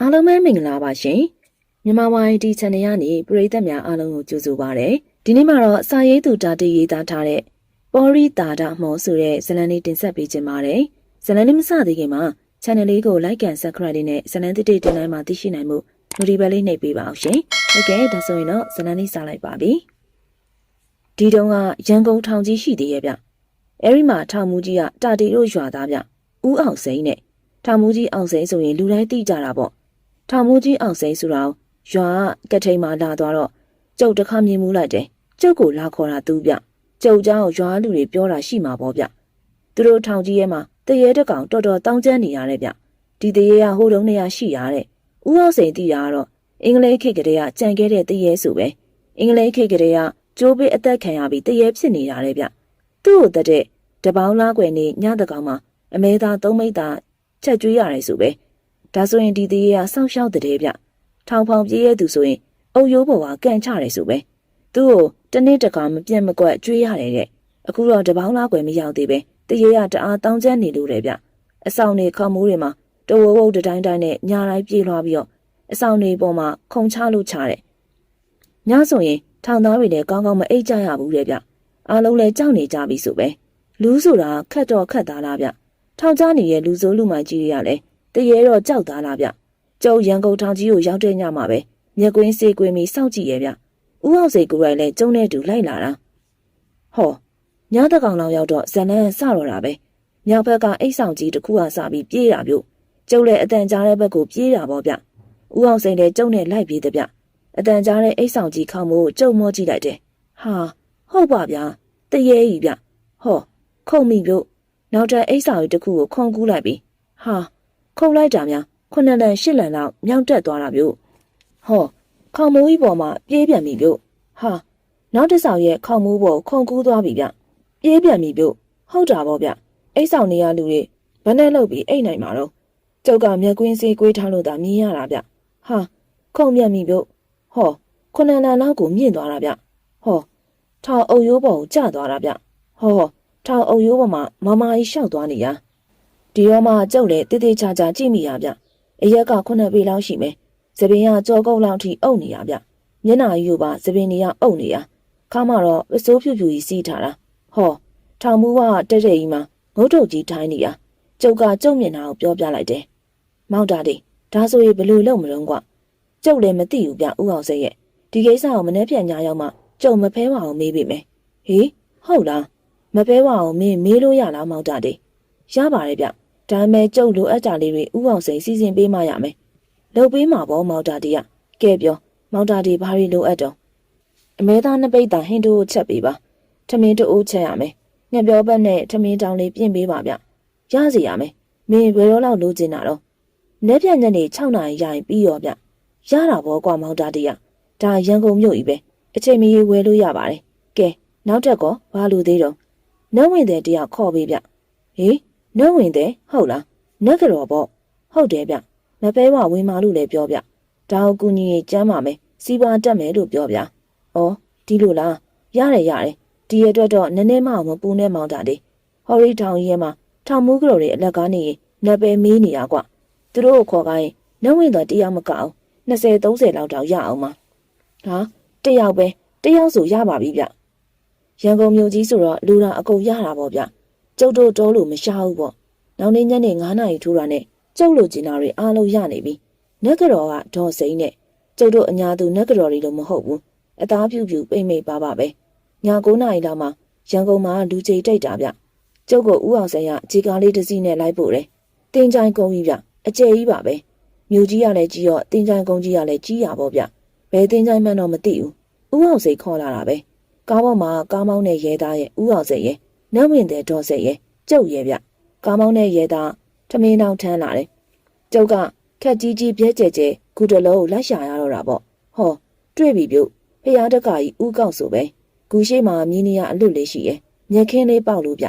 အားလုံးပဲမင်္ဂလာပါရှင်မြန်မာဝိုင်းဒီ channel ကနေပရိသတ်များအားလုံးကိုကြိုဆိုပါရစေဒီနေ့မှာတော့စာရေးသူတာတီရေးသားထားတဲ့ပေါ်ရီတာဒမောဆိုတဲ့ဇာတ်လမ်းလေးတင်ဆက်ပေးခြင်းပါတယ်ဇာတ်လမ်းလေးမစသေးခင်မှာ channel လေးကို like and subscribe လေးနဲ့ဇာတ်လမ်းတစ်တိတင်တိုင်းမှာသိရှိနိုင်မှု notification လေးနှိပ်ပေးပါအောင်ရှင်ဟုတ်ကဲ့ဒါဆိုရင်တော့ဇာတ်လမ်းလေးစလိုက်ပါပြီဒီတုန်းကရန်ကုန်ထောင်ကြီးရှိသေးရဲ့ဗျအဲဒီမှာထောင်မူကြီးကတာတီတို့ရွာသားဗျဦးအောင်စိန်နဲ့ထောင်မူကြီးအောင်စိန်ဆိုရင်လူတိုင်းသိကြတာပေါ့ ထောင်မိုးကြီးအောင်စိန်ဆိုတော့ရွာကကထိန်မှာလာသွားတော့ကျုပ်တစ်ခါမြင်မှုလိုက်တယ်ကျုပ်ကိုလာခေါ်တာသူဗျကျုပ်เจ้าရွာလူတွေပြောတာရှိမှာပေါ့ဗျသူတို့ထောင်ကြီးရဲမှာတရေတစ်ကောင်တော်တော်တောင်းကျမ်းနေရတယ်ဗျဒီတရေကဟိုတုန်းနေရရှိရတဲ့ဦးအောင်စိန်တီးတာကတော့အင်္ဂလိပ်ခေတ်ကလေးကကြံခဲ့တဲ့တရေဆိုပဲအင်္ဂလိပ်ခေတ်ကလေးကကျိုးပေးအသက်ခံရပြီးတရေဖြစ်နေရတယ်ဗျသူ့ကိုတတဲ့တပေါင်းလားကွယ်နေညတကောင်မှာအမဲသားသုံးမိသားချက်ကျွေးရတယ်ဆိုပဲ ဒါဆိုရင်ဒီသေးရစောင့်ရှောက်တဲ့ဗျထောင်ဖောင်ပြေးရသူဆိုရင်အုပ်ရိုးပေါ်ကကန်ချတယ်ဆိုပဲသူ့ကိုတနေ့တခါမပြတ်မကွက်ကြွေးရတယ်တဲ့အခုတော့တပေါင်းလားကွယ်မရောက်သေးပဲတရေရတအားတောင်းကျမ်းနေလို့တဲ့ဗျအဆောင်နေခေါမိုးတွေမှာတဝဝုတ်တတိုင်းတိုင်းနဲ့ညာတိုင်းပြေးလွှားပြီးတော့အဆောင်နေပေါ်မှာခုံချလို့ချတယ်ညဆိုရင်ထောင်သားတွေလည်းကောင်းကောင်းမအိတ်ကြရဘူးတဲ့ဗျအားလုံးလည်းကြောက်နေကြပြီဆိုပဲလူဆိုတာခက်တော့ခက်သားလားဗျထောင်ချနေတဲ့လူစိုးလူမိုင်ကြီးတွေကလည်း တရေတော့ကြောက်သားလားဗျကျုပ်ရန်ကုန်ထောင်ကြီးကိုရောက်တဲ့ညမှာပဲမြက်ကွင်းစေးကွင်းပြီးစောင့်ကြည့်ရဲ့ဗျဥအောင်စိတ်ကိုယ်တိုင်လည်းကျုံနဲ့တူလိုက်လာတာဟောညတကောင်လောက်ရောက်တော့ဇန်နန်းစတော့တာပဲမြောက်ဘက်ကအိတ်ဆောင်ကြီးတစ်ခုကစပြီးပြေးတာပြုတ်ကျုပ်လည်းအတန်ကြားတဲ့ဘက်ကိုပြေးတာပေါ့ဗျဥအောင်စိတ်လည်းကျုံနဲ့လိုက်ပြေးတဲ့ဗျအတန်ကြားတဲ့အိတ်ဆောင်ကြီးခေါင်းမို့ကျုံမောကြည့်လိုက်တယ်ဟာဟုတ်ပါဗျာတရေကြီးဗျဟောခုံမိပြုတ်နောက်ထပ်အိတ်ဆောင်ကြီးတစ်ခုကိုခုံကူးလိုက်ပြီးဟာ ခုံလိုက်တာများခုနှစ်လန်ရှစ်လန်လောက်မြောက်တက်သွားတာပြု့ဟောခေါမိုးကြီးပေါ်မှာပြေးပြန်ပြီပြု့ဟာနောက်တစ်ဆောင်ရဲ့ခေါမိုးပေါ်ခုံကူးသွားပြီဗျပြေးပြန်ပြီပြု့ဟုတ်တာပေါ့ဗျအိတ်ဆောင်နေရလူတွေဘယ်နဲ့လောက်ပြီးအိတ်နိုင်မှာတော့ကျုပ်ကမျက်ကွင်းစေးကွေးထားလို့သာမြင်ရတာဗျဟာခုံပြန်ပြီပြု့ဟောခုနှစ်လန်လောက်ကိုမြင့်သွားတာဗျဟောထောင်အုပ်ရိုးပေါ်ကိုကျသွားတာဗျဟောထောင်အုပ်ရိုးပေါ်မှာမမကြီးရှောက်သွားနေရ ဒီရောမှကျုပ်လည်းတေးသေးချာချာကြည့်မိရဗျအရက်ကခုနှစ်ပေလောက်ရှိမယ်သပင်ကကြောကုတ်လောက်ထိအုပ်နေရဗျမျက်နှာကြီးကိုပါသပင်တွေကအုပ်နေရခါမှတော့ပစိုးဖြူဖြူကြီးစီးထားတာဟောထောင်မူကတက်တဲ့ကြီးမှာငုတ်တုတ်ကြီးထိုင်းနေရကျုပ်ကကျုပ်မျက်နှာကိုပြောပြလိုက်တယ်မောက်တာဒီဒါဆိုရင်ဘယ်လိုလုပ်မလို့ကွကျုပ်လည်းမသိဘူးဗျဥအောင်စိတ်ရဲ့ဒီကိစ္စကိုမနှက်ပြန်ညာရောက်မှကျုံမဖဲပါအောင်မေးပြီမယ်ဟေးဟုတ်လားမဖဲပါအောင်မင်းမေးလို့ရလားမောက်တာဒီရပါတယ်ဗျ ဒါပေမဲ့ကျုပ်လိုအပ်တာလေးတွေဥအောင်စိန်စီစဉ်ပေးမှရမယ်။လုပ်ပေးမှာပေါ့မောင်တာတီက။ကဲပြောမောင်တာတီဘာတွေလိုအပ်တော့။အမဲသားနှစ်ပိတ်တာဟင်းတို့ကိုချက်ပေးပါ။ထမင်းတို့ချက်ရမယ်။ငှက်ပြောပတ်နဲ့ထမင်းတောင်လေးပြင်ပေးပါဗျ။ရစီရမယ်။မင်းဘယ်တော့လောက်လိုချင်တာတော့။လက်ပြညနေ6နာရီရရင်ပြီးရောဗျ။ရတာပေါ့ကွာမောင်တာတီက။ဒါရန်ကုန်မြို့ကြီးပဲ။အချိန်မီဝယ်လို့ရပါတယ်။ကဲနောက်ထပ်ကောဘာလို့သေးတော့။နှုံးဝင်တဲ့တရားခေါ်ပေးဗျ။ဟေး နှုတ်ဝင်တယ်ဟုတ်လားနက်ကြော်ပေါ့ဟုတ်တယ်ဗျမပဲဝဝင်မာလို့လည်းပြောဗျဒါကိုကူညီရေးကျမ်းပါမယ်စီးပွားတက်မယ်လို့ပြောဗျဩဒီလိုလားရတယ်ရတယ်ဒီရအတွက်တော့နည်းနည်းမှမပူနဲ့မောင်းတာလေဟော်ရီထောင်ကြီးမှာထောင်မူးကြော်တွေအလက်ကားနေရင်နက်ပဲမေးနေရကွသူတို့ကိုခေါ်ခိုင်းနှုတ်ဝင်တော့တရားမကအောင်20 30လောက်တောင်ရအောင်ပါဟာတယောက်ပဲတယောက်ဆိုရပါပြီဗျရန်ကုန်မြို့ကြီးဆိုတော့လူတော်အကုန်ရတာပေါ့ဗျ ကျုပ်တို့တောလို့မရှားဘူးပေါ့။နောက်နေ့ညနေ9နာရီထိုးတာနဲ့ကျုပ်လိုချင်တာတွေအားလုံးရနေပြီ။နက်ကြော်ကဒေါ်စိမ့်နဲ့ကျုပ်တို့အညာသူနက်ကြော်တွေလို့မဟုတ်ဘူး။အသားဖြူဖြူပိမ့်မိတ်ပါပါပဲ။ည9နာရီလောက်မှရန်ကုန်မှာလူကြီးတိတ်တာဗျ။ကျုပ်ကဥအောင်ဆန်းရခြေကားလေးတစ်စီးနဲ့လိုက်ပို့တယ်။တင်ချိုင်ကုန်းကြီးဗျ။အကျယ်ကြီးပါပဲ။မြို့ကြီးကလည်းကြီးရောတင်ချိုင်ကုန်းကြီးကလည်းကြီးရပါဗျ။ဘယ်တင်ချိုင်မှန်းတော့မသိဘူး။ဥအောင်စိတ်ခေါ်လာတာပဲ။ကားပေါ်မှာကားမောင်းတဲ့ရဲသားရဲ့ဥအောင်စိတ်ရဲ့ နတ်ဝင်တဲ့ဒေါ်စိတ်ရဲ့ကျုပ်ရဲ့ဗျကားမောင်းတဲ့ရဲသားထမင်းတောင်ထမ်းလာတယ်ကျုပ်ကခက်ကြီးကြီးပြဲကျဲကျဲဂူတလုံးကိုလိုက်ရှာရတော့တာပေါ့ဟောတွေ့ပြီပြုတ်ဖះတက်ကကြီးဥကောက်ဆိုပဲဂူရှိမှာမြင်းနေရအလွတ်လေးရှိရဲ့မျက်ခင်းလေးပေါက်လို့ဗျ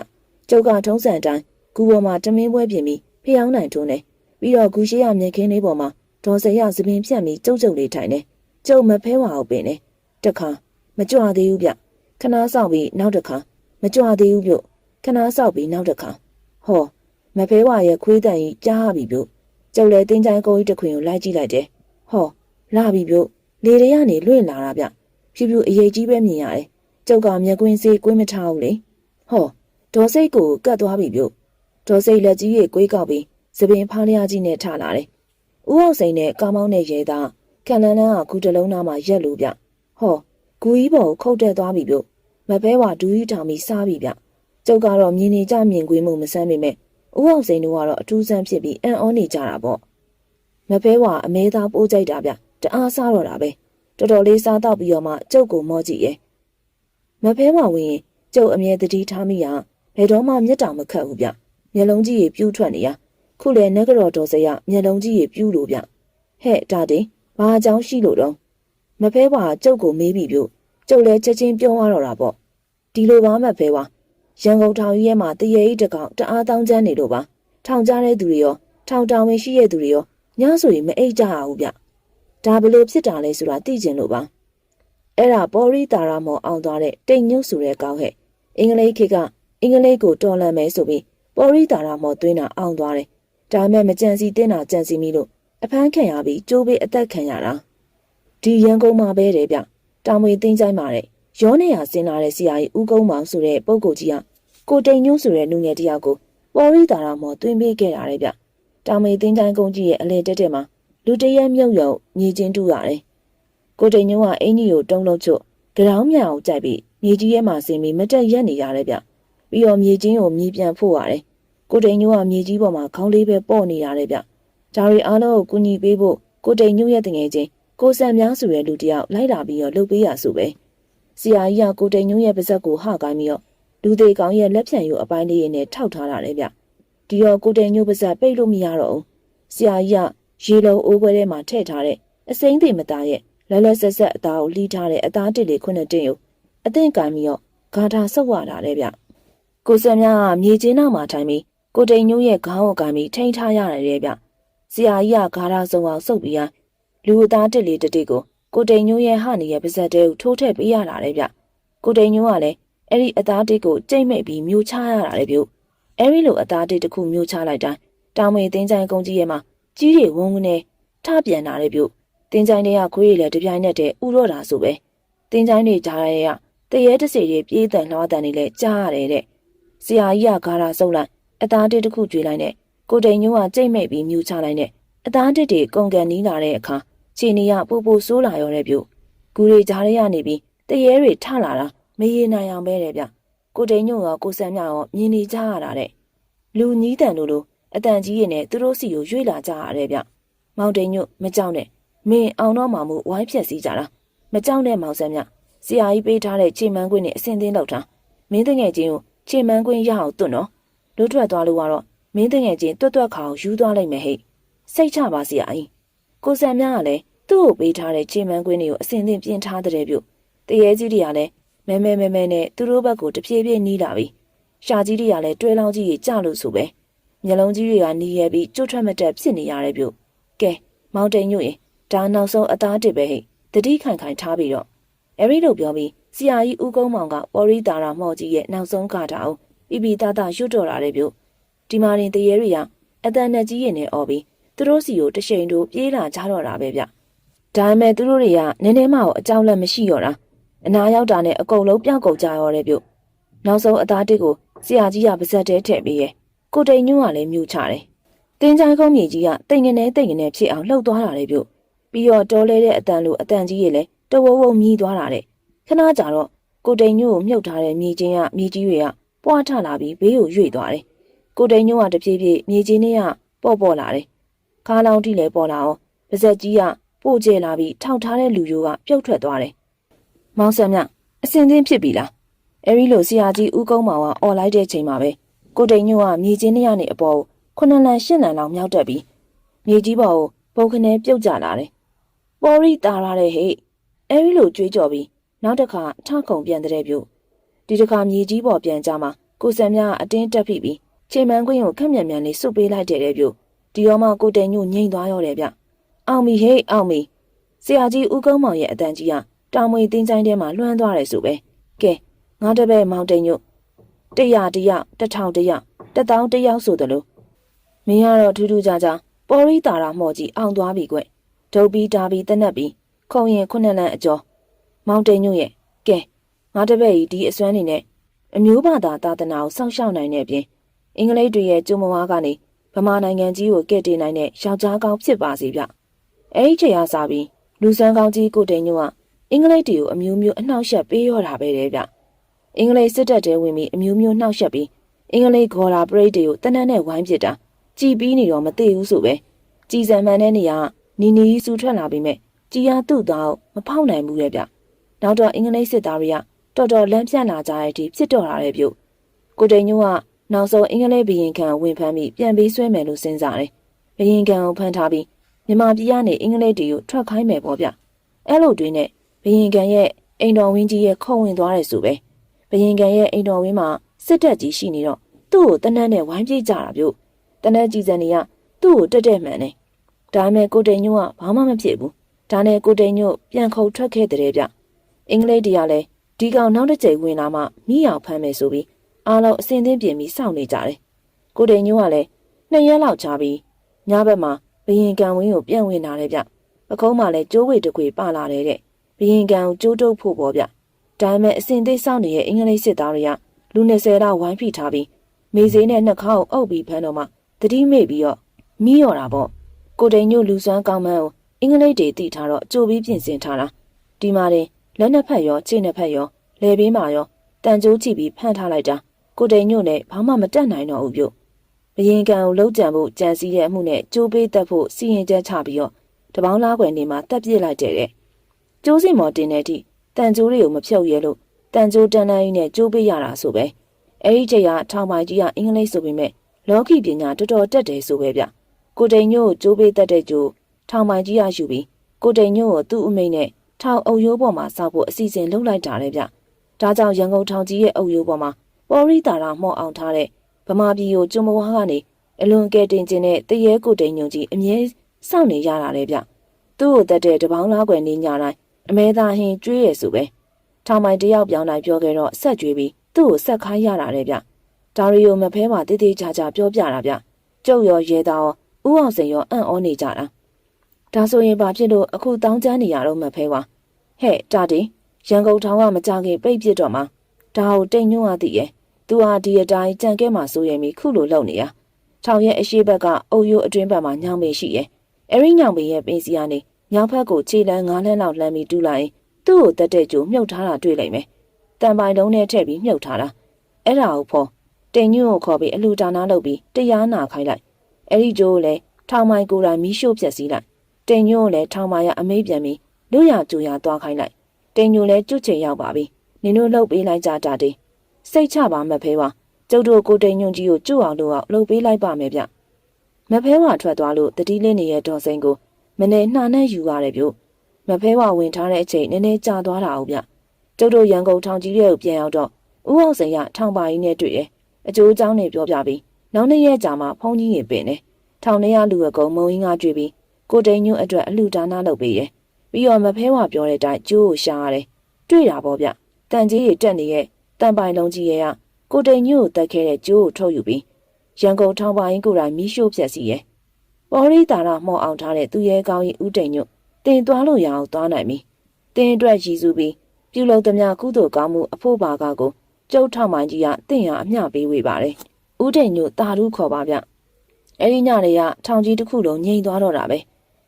ကျုပ်ကထုံးစံတိုင်းဂူပေါ်မှာတမင်းပွဲပြင်ပြီးဖះနိုင်ထုံးတယ်ပြီးတော့ဂူရှိရမျက်ခင်းလေးပေါ်မှာဒေါ်စရသပင်ဖြတ်ပြီးကျုပ်ကျုပ်လေးထိုင်တယ်ကျုပ်မဖဲဝါအောင်ပင်တယ်တခါမကြွသေးဘူးဗျခဏစောင့်ပြီးနောက်တစ်ခါ မကြွသေးဘူးပြုတ်ခဏဆောက်ပြီးနောက်တစ်ခါဟောမဖဲဝါရဲ့ခွေးတန်ကြီးကြားပြီပြုတ်ကျုပ်လည်းတင်းချိုင်းကုန်းကြီးတစ်ခွင်ကိုလိုက်ကြည့်လိုက်တယ်ဟောလာပြီပြုတ်လေတွေကနေလွင့်လာတာဗျဖြူဖြူအရေးကြီးပဲမြင်ရတယ်ကျုပ်ကမျက်ကွင်းစေးကွင်းမထားဘူးလေဟောဒေါ်စိတ်ကိုကတ်သွားပြီပြုတ်ဒေါ်စိတ်လက်ကြီးရဲ့ကွေးကောက်ပြီးသပင်ဖားလျားကြီးနဲ့ထလာတယ်ဦးအောင်စိန်နဲ့ကားမောင်းတဲ့ရဲသားခံလန်းလန်းကဂူတလုံးသားမှာရက်လို့ဗျဟောဂူကြီးပေါ်ကိုခုတ်တက်သွားပြီပြုတ် မဘဲဝဒူးကြီးထောင်ပြီးစားပြီဗျကျုပ်ကတော့မြင်နေကြမြင်ကွင်းမှုမဆန်းပေမဲ့ဦးအောင်စိန်တို့ကတော့အထူးဆန်းဖြစ်ပြီးအံ့ဩနေကြတာပေါ့မဘဲဝအမဲသားပိုးကြိုက်တာဗျတအားစားတော့တာပဲတော်တော်လေးစားတော့ပြီးတော့မှကျုပ်ကိုမောကြည့်ရဲ့မဘဲဝဝင်ရင်ကျုပ်အမြဲတတိထားမိရဘယ်တော့မှမျက်တောင်မခတ်ဘူးဗျမျက်လုံးကြီးရေပြူးထွက်နေရခုလေနဂရော်တော်စရမျက်လုံးကြီးရေပြူးလို့ဗျဟဲ့ဒါတင်ဘာအကြောင်းရှိလို့တော့မဖဲပါကျုပ်ကိုမေးပြီပြုတ် ကျုပ်လည်းချက်ချင်းပြောရတော့တာပေါ့ဒီလိုပါမဖဲပါရန်ကုန်ထောင်ကြီးရဲ့မှာတရေကြီးတကောင်တအားတောင်းကျမ်းနေလို့ပါထောင်ကြတဲ့သူတွေရောထောင်တောင်ဝင်ရှိတဲ့သူတွေရောညဆိုရင်မအိတ်ကြရဘူးဗျဒါဘလို့ဖြစ်တာလဲဆိုတာသိကျင်လို့ပါအဲ့ဒါပေါ်ရီတာရာမော်အောင်သွားတဲ့တိတ်ညွတ်ဆိုတဲ့ကောင်းဟဲ့အင်္ဂလိပ်ခေတ်ကအင်္ဂလိပ်ကိုတော်လန်မယ်ဆိုပြီးပေါ်ရီတာရာမော်သွင်းတာအောင်သွားတယ်ဒါမဲ့မကြံစီတင်းတာကြံစီမိလို့အဖမ်းခံရပြီးကျိုးပေးအသက်ခံရတာဒီရန်ကုန်မှာပဲတယ်ဗျ တာမွေသိန်းချိုင်းမှာတဲ့ရောနေရဆင်းလာတဲ့ဆရာကြီးဦးကုန်းမောင်ဆိုတဲ့ပုဂ္ဂိုလ်ကြီးကကိုတိန်ညွန့်ဆိုတဲ့လူငယ်တယောက်ကိုပေါ်ရီတာရာမော်သွင်းပေးခဲ့တာတဲ့ဗျတာမွေသိန်းချိုင်းကုန်းကြီးရဲ့အလဲတက်တက်မှာလူတရက်မြုပ်ယုံမြေချင်းတူရတယ်ကိုတိန်ညွန့်ကအင်ကြီးကိုတုံးလုံးချွတ်ကြောင်မြောင်ကြိုက်ပြီးမြေကြီးထဲမှာဆင်းပြီးမတက်ရက်နေရတယ်ဗျပြီးတော့မြေချင်းကိုမြေပြန်ဖို့ရတယ်ကိုတိန်ညို့ကမြေကြီးပေါ်မှာခေါင်းလေးပဲပေါ့နေရတယ်ဗျ။ဒါရီအားလုံးကိုကူညီပေးဖို့ကိုတိန်ညို့ရဲ့တငယ်ချင်း ကိုဆန်များဆိုတဲ့လူတယောက်လိုက်လာပြီးတော့လှုပ်ပေးရဆိုပဲ။ဆရာကြီးကကိုတိန်ညို့ရဲ့ပါဇက်ကိုဟကိုင်းပြီးတော့လူသေးကောင်ရဲ့လက်ဖြံရိုးအပိုင်းလေးနဲ့ထောက်ထားတာလေဗျ။ဒီတော့ကိုတိန်ညို့ပါဇက်ပိတ်လို့မရတော့ဘူး။ဆရာကြီးကရေလုံးအိုးခွဲထဲမှာထည့်ထားတဲ့အစိမ့်သေးမသားရဲ့လဲလဲဆက်ဆက်အသားကိုလှီးထားတဲ့အသားတစ်လေးခုနှစ်တင်းကိုအသင့်ကံပြီးတော့ဂါထာဆုပ်ရတာလေဗျ။ကိုဆန်များကမြေချင်းနောက်မှာထိုင်ပြီးကိုတိန်ညို့ရဲ့ခေါင်းကိုကင်ပြီးထိန်းထားရတယ်ဗျ။ဆရာကြီးကဂါရစုံအောင်စုပ်ပြီး လူသားတစ်လေးတစ်တိကိုကိုတိန်ညို့ရဲ့ဟာနေရဲ့ပါဇက်တဲကိုထိုးထည့်ပေးရတာလေဗျ။ကိုတိန်ညို့ကလည်းအဲ့ဒီအသားတစ်ကိုကြိတ်မိတ်ပြီးမျိုးချရတာလေဗျ။အဲ့ဒီလိုအသားတစ်တစ်ခုမျိုးချလိုက်တိုင်းတောင်မေတင်းချိုင်ကုန်းကြီးရဲ့မှာကြီးတွေဝုန်းဝန်းနဲ့ထပြန်လာလေဗျ။တင်းချိုင်တွေကခွေးရည်လည်းတပြိုင်နက်တည်းဥတော့တာဆိုပဲ။တင်းချိုင်တွေကြားရဲရတရေတစေတွေပြေးတန်လွှားတန်တွေလည်းကြားရတယ်တဲ့။ဆရာကြီးကဂါရစုပ်လိုက်အသားတစ်တစ်ခုကျွေးလိုက်နဲ့ကိုတိန်ညိုးကကြိတ်မဲ့ပြီးမြူချလိုက်နဲ့အသားတစ်တွေကုန်ကန်နီးလာတဲ့အခါ ခြေနေရပူပူဆိုးလာရောတဲ့ပြုတ်ဂူတွေကြားထဲကနေပြီးတရေတွေထလာတာမရေနိုင်အောင်ပဲတဲ့ဗျကိုတိန်ညို့ရောကိုဆန်းမြရောမြင်နေကြရတာတဲ့လူညီးတန်တို့လိုအတန်ကြီးရင်နဲ့သူတို့စီကိုရွေ့လာကြရတယ်ဗျမောင်တိန်ညို့မကြောက်နဲ့မင်းအောင်တော့မှမို့ဝိုင်းဖြက်စီးကြတာမကြောက်နဲ့မောင်ဆန်းမြဆရာကြီးပေးထားတဲ့ခြေမန်းကွင်းနဲ့အစင်သင်းလောက်ထားမင်းတငယ်ချင်းကိုခြေမန်းကွင်းရအောင်တွတ်နော်လွတ်ထွက်သွားလို့ကတော့မင်းတငယ်ချင်းတွတ်တွတ်ခါအောင်ယူသွားလိုက်မယ်ဟဲ့စိတ်ချပါစီအရင် ကိုဆန်မြကလည်းသူ့ကိုပေးထားတဲ့ချိန်မန်းကွင်းတွေကိုအစင်သင်ပြင်ထားတဲ့ပြုတ်တရေကြီးတွေကလည်းမဲမဲမဲမဲနဲ့သူတို့ဘက်ကိုတဖြည်းဖြည်းနီးလာပြီရှာကြီးတွေကလည်းတွဲလောင်းကြီးကြီးကြလို့ဆိုပဲမျက်လုံးကြီးတွေကနီးရပြီးကျွတ်ထွက်မတက်ဖြစ်နေရတဲ့ပြုတ်ကဲမောင်တိန်ညွတ်ရင်ဒါနောက်ဆုံးအသားတစ်ပဲဟဲ့တတိခိုင်ခိုင်ထားပြီးတော့အဲ့ဒီလိုပြောပြီးဆရာကြီးဦးကုန်းမောင်ကပေါ်ရီတာရာမော့ကြီးရဲ့နောက်ဆုံးကတာကိုပြပြသားသားရွတ်တော်လာတဲ့ပြုတ်ဒီမာရင်တရေတွေကအတန်နဲ့ကြီးရင်နဲ့អော်ပြီး သူတို့စီကိုတရှိန်တို့ပြေးလာကြတော့တာပဲဗျဒါပေမဲ့သူတို့တွေကနည်းနည်းမှအကြောင်းလက်မရှိတော့တာအနာရောက်တာနဲ့အကုန်လုံးပြောက်ကုန်ကြရောတဲ့ပြုတ်နောက်ဆုံးအသားတစ်ကိုဆရာကြီးကပါဇက်တဲထည့်ပြီးရဲ့ကိုတိန်ညွန့်ကလည်းမြူချတယ်တင်းချိုင်းကုန်းမြေကြီးကတိတ်ငနေတိတ်ငနေဖြစ်အောင်လှုပ်သွားတာလေပြုတ်ပြီးတော့တော်လဲတဲ့အတန်လိုအတန်ကြီးရဲ့လဲတဝဝုံမြည်သွားတာတဲ့ခဏကြာတော့ကိုတိန်ညွန့်ကိုမြုပ်ထားတဲ့မြေချင်းကမြေကြီးတွေကပွားထလာပြီးဘေးကိုရွေ့သွားတယ်။ကိုတိန်ညို့ကတဖြည်းဖြည်းမြေကြီးနဲ့ကပေါ့ပေါ့လာတယ်။ ခါလောင်တိလည်းပေါ်လာအောင်ပါဇက်ကြီးကပို့ကျဲလာပြီးထောက်ထားတဲ့လူယိုကပြုတ်ထွက်သွားတယ်။မောင်ဆမ်မြအစင်သင်းဖြစ်ပြီလား။အဲဒီလိုဆရာကြီးဦးကုန်းမောင်ကអော်လိုက်တဲ့ချိန်မှာပဲကိုတိန်ညို့ကမြေကြီးနဲ့ကနေအပေါ်ခုနှစ်လန်ရှစ်လန်လောက်မြောက်တက်ပြီးမြေကြီးပေါ်ကိုပုံခနဲပြုတ်ကျလာတယ်။ပေါ်ရီတာရတဲ့ဟဲ့အဲဒီလိုကြွေးကြော်ပြီးနောက်တစ်ခါထခုံပြန်တဲ့ပြုတ်ဒီတစ်ခါမြေကြီးပေါ်ပြန်ကြမှာကိုစံမြအတင်းတက်ဖိပြီးချိန်မန်းကွင်းကိုခက်မြန်မြန်လေးစုပ်ပေးလိုက်တယ်တဲ့ပြု ဒီရောမှကိုတိန်ညို့ငိမ့်သွားရောတယ်ဗျအောင်မီဟေးအောင်မီဆရာကြီးဦးကုန်းမောင်ရဲ့အတန်ကြီးကတာမွေတင်းချိုင်းထဲမှာလွှမ်းသွားတယ်ဆိုပဲကဲငါတပည့်မောင်တိန်ညို့တရတရတထောင်တရတထောင်တယောက်ဆိုတယ်လို့မင်းကတော့ထူးထူးခြားခြားပေါ်ရီတာရာမော်ကြီးအောင်သွားပြီကွဒုတ်ပြီးတာပြီးတနက်ပြီးခုံရင်ခုနှစ်လမ်းအကျော်မောင်တိန်ညွန့်ရဲ့ကဲငါတပည့်ကြီးဒီအစွမ်းနေနဲ့အမျိုးဘာသာသာသနာကိုစောင့်ရှောက်နိုင်တဲ့အပြင်အင်္ဂလိပ်တွေရဲ့ကျုံမဝါကနေ ဗမာနိုင်ငံကြီးကိုကဲ့တင်နိုင်တဲ့ယောက်ျားကောင်းဖြစ်ပါစေဗျအဲ့ဒီချိန်အားစားပြီးလူစမ်းကောင်းကြီးကိုတိန်ညွန့်ကအင်္ဂလိပ်တွေကိုအမျိုးမျိုးအနှောက်ယှက်ပေးရောတာပဲတဲ့ဗျအင်္ဂလိပ်စစ်တပ်တဲဝင်ပြီးအမျိုးမျိုးနှောက်ယှက်ပြီးအင်္ဂလိပ်ခေါ်လာပရိတ်တွေကိုတနက်နဲ့ဝိုင်းပစ်တာကြည်ပြီးနေတော့မသိဘူးဆိုပဲကြည်စံမှန်တဲ့နေရာနီနီကြီးစူထွက်လာပြီးမဲ့ကြည်ရသူ့သားကိုမဖောက်နိုင်ဘူးလေဗျနောက်တော့အင်္ဂလိပ်စစ်သားတွေကတော်တော်လမ်းပြလာကြတဲ့အထိဖြစ်တော်လာတဲ့ပြုတ်ကိုတိန်ညို့က နောက်ဆုံးအင်္ဂလိပ်ဘရင်ခံဝင်ဖမ်းပြီးပြန်ပြီးဆွဲမယ်လို့စဉ်းစားတယ်ဘရင်ခံကိုဖမ်းထားပြီးမြန်မာပြည်ကနေအင်္ဂလိပ်တွေကိုထွက်ခိုင်းမယ်ပေါ့ဗျအဲ့လိုတွင်နဲ့ဘရင်ခံရဲ့အိမ်တော်ဝင်းကြီးရဲ့ခုံဝင်သွားတယ်ဆိုပဲဘရင်ခံရဲ့အိမ်တော်ဝင်းမှာစစ်တပ်ကြီးရှိနေတော့သူ့ကိုတနက်နဲ့ဝိုင်းပြေးကြတာပြုတ်တနက်ကြီးစံတွေကသူ့ကိုတက်တက်မှန်တယ်ဒါပေမဲ့ကိုတိန်ညို့ကဘာမှမဖြစ်ဘူးဒါနဲ့ကိုတိန်ညို့ပြန်ခုန်ထွက်ခဲ့တဲ့ဗျအင်္ဂလိပ်တွေကလည်းဒီကောင်နောက်တစ်ကြိမ်ဝင်လာမှမိအောင်ဖမ်းမယ်ဆိုပြီး အားလုံးအစင်းသင်းပြင်ပြီးစောင့်နေကြတယ်ကိုတိန်ညို့ကလည်းနှစ်ရက်လောက်ကြာပြီးညဘက်မှာဘရင်ကံဝင်းကိုပြန်ဝင်လာတယ်ဗျပကုံးမှလည်းကျိုးဝေတခွေပလာတယ်တဲ့ဘရင်ကံကိုကျိုးတုပ်ဖို့ပေါ့ဗျဒါပေမဲ့အစင်သေးစောင့်နေတဲ့အင်္ဂလိပ်စစ်သားတွေကလူ20လောက်ဝိုင်းဖိထားပြီးမေးစေးနဲ့နှာခေါင်းအုပ်ပြီးဖမ်းတော့မှတတိမေ့ပြီးတော့မီးရော်တာပေါ့ကိုတိန်ညို့လူစွမ်းကောင်းမှန်းကိုအင်္ဂလိပ်တွေတိထားတော့ကြိုပြီးပြင်ဆင်ထားတာဒီမှာတင်လက်နှစ်ဖက်ရောခြေနှစ်ဖက်ရောလေဘေးမှာရောတန်ကြိုးကြည့်ပြီးဖမ်းထားလိုက်တာ ကိုတိန်ညို့နဲ့ဘာမှမတက်နိုင်တော့ဘူးပြုတ်ဘရင်ကံကိုလှုပ်ကြံဖို့ကြံစည်တဲ့အမှုနဲ့ကြိုးပေးတက်ဖို့စီရင်ချက်ချပြီးတော့တပေါင်းလားခွင်နေမှာတက်ပြစ်လိုက်တဲ့တဲ့ကျိုးစီမော်တင်တဲ့အထိတန်ကြိုးတွေကိုမဖြုတ်ရဲလို့တန်ကြိုးတန်တန်းကြီးနဲ့ကြိုးပေးရတာဆိုပဲအဲ့ဒီချိန်ကထောင်ပိုင်ကြီးကအင်္ဂလိပ်ဆိုပေမဲ့လောကီပညာတော်တော်တက်တယ်ဆိုပဲဗျကိုတိန်ညို့ကိုကြိုးပေးတတ်တဲ့ကြိုးထောင်ပိုင်ကြီးရယူပြီးကိုတိန်ညို့ကိုသူ့အမိတ်နဲ့ထောင်အုပ်ရိုးပေါ်မှာစောက်ဖို့အစီအစဉ်လုပ်လိုက်တာလေဗျဒါကြောင့်ရန်ကုန်ထောင်ကြီးရဲ့အုပ်ရိုးပေါ်မှာ ပေါ်ရီတာရာမှော့အောင်ထားတဲ့ဗမာပြည်ကိုကျွံမဝါကနေအလွန်ကဲတင်ခြင်းနဲ့တရေကိုတိန်ညုံကြီးအမြဲစောင့်နေရတာလေဗျသူ့ကိုတက်တဲ့တပေါင်းလားကွယ်နေညတိုင်းအမဲသားဟင်းကျွေးရဆိုပဲထောင်ပိုင်တယောက်ပြောင်းတိုင်းပြောခဲ့တော့ဆက်ကျွေးပြီးသူ့ကိုဆက်ခိုင်းရတာလေဗျဒါရီယိုမဖဲမှာတေးသေးချာချာပြောပြတာဗျကျုပ်ရောရဲသားရောဥအောင်စိန်ရောအံ့ဩနေကြတာဒါဆိုရင်ဘာဖြစ်လို့အခုတောင်းကျမ်းနေရတော့မဖဲဝါဟဲ့တာတီရန်ကုန်ထောင်ကမကြခင်ပိတ်ပြစ်တော့မှာဒါကိုတိတ်ညွန့်ရသည်ရဲ့ သူဟာဒီအတိုင်းကြံခဲ့မှဆိုရင်မီခုလိုလုပ်နေရထောင်ရဲ့အရှိဘက်ကအုပ်ရိုးအတွင်းဘက်မှာညောင်ပေရှိရဲ့အဲ့ဒီညောင်ပေရဲ့ပင်စီကနေညောင်ဘက်ကိုခြေလန်းငါးလန်းလောက်လှမ်းပြီးတူးလိုက်ရင်သူ့ကိုတက်တဲ့ကျိုးမြုပ်ထားတာတွေ့လိုက်မယ်တန်ပိုင်လုံးနဲ့ထည့်ပြီးမြုပ်ထားတာအဲ့ဒါကိုဖော်တိန်ညွန့်ကိုခေါ်ပြီးအလူတာနာလုပ်ပြီးတရားနာခိုင်းလိုက်အဲ့ဒီကျိုးကိုလည်းထောင်မိုင်ကိုယ်တိုင်မီးရှို့ဖြက်စီးလိုက်တိန်ညွန့်ကိုလည်းထောင်မိုင်ရအမိတ်ပြန်ပြီးလူရကြူရသွားခိုင်းလိုက်တိန်ညွန့်လည်းကျွတ်ချင်ရောက်ပါပြီနင်တို့လှုပ်ပေးလိုက်ကြတာတေး စိတ်ချပါမဖဲပါကျုပ်တို့ကိုတိန်ညွန့်ကြီးကိုကျွတ်အောင်လုပ်အောင်လှုပ်ပေးလိုက်ပါမယ်ဗျမဖဲဝါထွက်သွားလို့တတိလေးနေရဲ့ဒေါ်စိန်ကိုမနေ့နှာနဲ့ယူရတယ်ဗျမဖဲဝါဝင်ထားတဲ့အချိန်နည်းနည်းကြာသွားတာအောင်ဗျကျုပ်တို့ရန်ကုန်ထောင်ကြီးရဲ့ကိုပြန်ရောက်တော့ဦးအောင်စိန်ကထောင်ပါကြီးနဲ့တွေ့တယ်အကျိုးအကြောင်းတွေပြောပြပြီးနောက်နေ့ရက်ကြာမှဖုန်းကြီးရင်ပင်တယ်ထောင်ထဲကလူအကုံမုံရင်းကကြွေပြီးကိုတိန်ညွန့်အတွက်အလှဒါနလုပ်ပေးရဲ့ပြီးတော့မဖဲဝါပြောတဲ့အတိုင်းကျိုးကိုရှာရတယ်တွေ့တာပေါ့ဗျတန်ကြီးတွေတက်နေရဲ့ တန်ပိုင်လုံးကြီးရဲ့ကကိုတိန်ညို့ကိုတက်ခဲ့တဲ့ကျိုးကိုထုတ်ယူပြီးရန်ကုန်ထောင်ပိုင်ကိုယ်တိုင်မီးရှို့ဖြက်စီရဲ့ပေါ်ရီတာရမှော်အောင်ထားတဲ့သူရဲကောင်းကြီးဦးတိန်ညို့တင်သွားလို့ရအောင်သွားနိုင်ပြီတင်အတွက်ရည်စူးပြီးပြုလုပ်သမျှကုသိုလ်ကောင်းမှုအဖို့ပါကကိုကျုပ်ထောင်ပိုင်ကြီးကတင့်ရအမျှပေးဝေပါတယ်ဦးတိန်ညို့တာရုခေါ်ပါဗျအဲ့ဒီညတွေကထောင်ကြီးတစ်ခုလုံးငြိမ်သွားတော့တာပဲ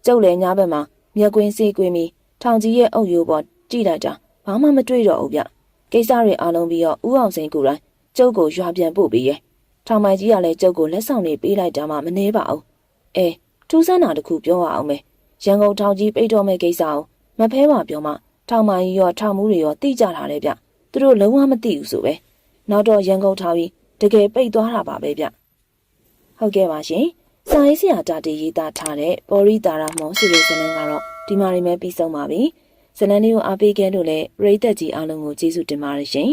ကျုပ်လည်းညဘက်မှာမျက်ကွင်းစေးကွင်းပြီးထောင်ကြီးရဲ့အုပ်ရိုးပေါ်ကြည့်လိုက်တာဘာမှမတွေ့တော့ဘူးဗျ ကိစ္စတွေအားလုံးပြီးတော့ဦးအောင်စိန်ကိုယ်တိုင်ကျုပ်ကိုရွာပြန်ပို့ပေးရဲ့ထောင်မိုင်ကြီးကလည်းကျုပ်ကိုလက်ဆောင်တွေပေးလိုက်တာမှမနှဲပါဘူးအဲထူးဆန်းတာတစ်ခုပြောရအောင်မယ်ရန်ကုန်ထောင်ကြီးပိတ်တော်မဲ့ကိစ္စကိုမဖဲပါပြောမှထောင်မိုင်ကြီးရောထောင်မှုတွေရောသိကြတာလေဗျသူတို့လုံးဝမသိဘူးဆိုပဲနောက်တော့ရန်ကုန်ထောင်ကြီးတကယ်ပိတ်သွားတာပါပဲဗျဟုတ်ကဲ့ပါရှင်စာရေးဆရာတာတီရေးသားထားတဲ့ပေါ်ရီတာရာမောဆိုတဲ့ဇာတ်လမ်းကတော့ဒီမှာနေမဲ့ပြီးဆုံးပါပြီ ဇာတ်လမ်းလေးကိုအားပေးခဲ့လို့လည်းပရိသတ်ကြီးအားလုံးကိုကျေးဇူးတင်ပါတယ်ရှင်